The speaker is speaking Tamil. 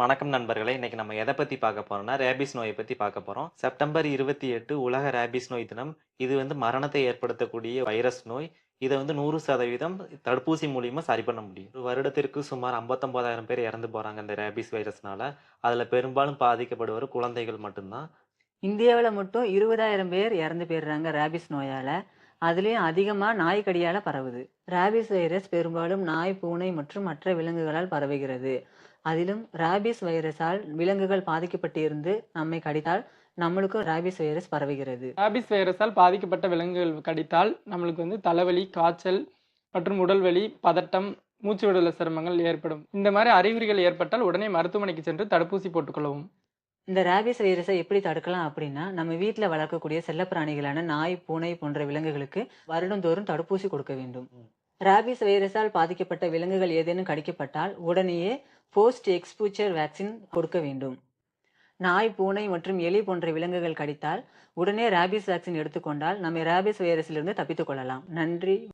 வணக்கம் நண்பர்களே இன்னைக்கு நம்ம எதை பத்தி பார்க்க போறோம்னா ரேபிஸ் நோயை பத்தி பார்க்க போறோம். செப்டம்பர் இருபத்தி எட்டு உலக ரேபிஸ் நோய் தினம். இது வந்து மரணத்தை ஏற்படுத்தக்கூடிய வைரஸ் நோய். இதை வந்து நூறு சதவீதம் தடுப்பூசி மூலியமா சரி பண்ண முடியும். ஒரு வருடத்திற்கு சுமார் 59000 பேர் இறந்து போறாங்க இந்த ரேபிஸ் வைரஸ்னால. அதுல பெரும்பாலும் பாதிக்கப்படுவது குழந்தைகள் மட்டும்தான். இந்தியாவில் மட்டும் இருபதாயிரம் பேர் இறந்து போயிடுறாங்க ரேபிஸ் நோயால். அதுலேயும் அதிகமாக நாய்க்கடியால் பரவுது. ராபிஸ் வைரஸ் பெரும்பாலும் நாய் பூனை மற்றும் மற்ற விலங்குகளால் பரவுகிறது. அதிலும் ராபிஸ் வைரஸால் விலங்குகள் பாதிக்கப்பட்டிருந்து நம்மை கடித்தால் நம்மளுக்கும் ராபிஸ் வைரஸ் பரவுகிறது. ராபிஸ் வைரஸால் பாதிக்கப்பட்ட விலங்குகள் கடித்தால் நம்மளுக்கு வந்து தலைவலி காய்ச்சல் மற்றும் உடல்வலி பதட்டம் மூச்சு விடுதலை சிரமங்கள் ஏற்படும். இந்த மாதிரி அறிகுறிகள் ஏற்பட்டால் உடனே மருத்துவமனைக்கு சென்று தடுப்பூசி போட்டுக்கொள்ளவும் இந்த ரேபிஸ் வைரஸை எப்படி தடுக்கலாம் அப்படின்னா நம்ம வீட்டில் வளர்க்கக்கூடிய செல்லப்பிராணிகளான நாய் பூனை போன்ற விலங்குகளுக்கு வருடந்தோறும் தடுப்பூசி கொடுக்க வேண்டும். ரேபிஸ் வைரஸால் பாதிக்கப்பட்ட விலங்குகள் ஏதேனும் கடிக்கப்பட்டால் உடனேயே போஸ்ட் எக்ஸ்பூச்சர் வேக்சின் கொடுக்க வேண்டும். நாய் பூனை மற்றும் எலி போன்ற விலங்குகள் கடித்தால் உடனே ரேபிஸ் வேக்சின் எடுத்துக்கொண்டால் நம்ம ரேபிஸ் வைரஸிலிருந்து தப்பித்துக் கொள்ளலாம். நன்றி.